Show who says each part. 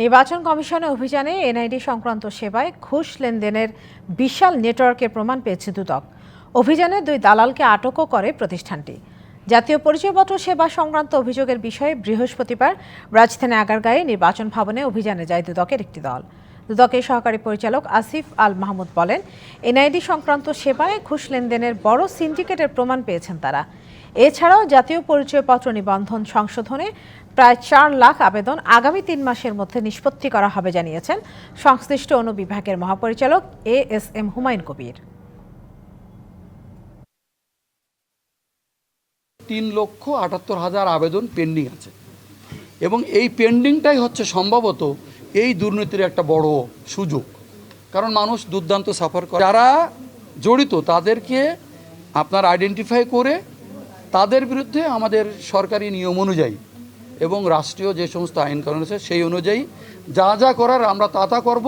Speaker 1: নির্বাচন কমিশনের অভিযানে এনআইডি সংক্রান্ত সেবায় ঘুষ লেনদেনের বিশাল নেটওয়ার্কের প্রমাণ পেয়েছে দুদক। অভিযানে দুই দালালকে আটকও করে প্রতিষ্ঠানটি। জাতীয় পরিচয়পত্র সেবা সংক্রান্ত অভিযোগের বিষয়ে বৃহস্পতিবার রাজধানী আগারগাঁয়ে নির্বাচন ভবনে অভিযানে যায় দুদকের একটি দল। দুদকের সহকারী পরিচালক আসিফ আল মাহমুদ বলেন, এনআইডি সংক্রান্ত সেবায় ঘুষ লেনদেনের বড় সিন্ডিকেটের প্রমাণ পেয়েছেন তারা। এছাড়াও জাতীয় পরিচয়পত্র নিবন্ধন সংশোধনে প্রায় চার লাখ আবেদন আগামী তিন মাসের মধ্যে নিষ্পত্তি করা হবে, জানিয়েছেন সংশ্লিষ্ট অনুবিভাগের মহাপরিচালক A S M Humayun Kabir.
Speaker 2: তিন লক্ষ আটাত্তর হাজার আবেদন পেন্ডিং আছে এবং এই পেন্ডিংটাই হচ্ছে সম্ভবত এই দুর্নীতির একটা বড় সুযোগ। কারণ মানুষ দুর্দান্ত সাফার করে। যারা জড়িত তাদেরকে আপনার আইডেন্টিফাই করে, তাদের বিরুদ্ধে আমাদের সরকারি নিয়ম অনুযায়ী এবং রাষ্ট্রীয় যে সমস্ত আইন কানুন আছে, সেই অনুযায়ী যা যা করার আমরা তা তা করব।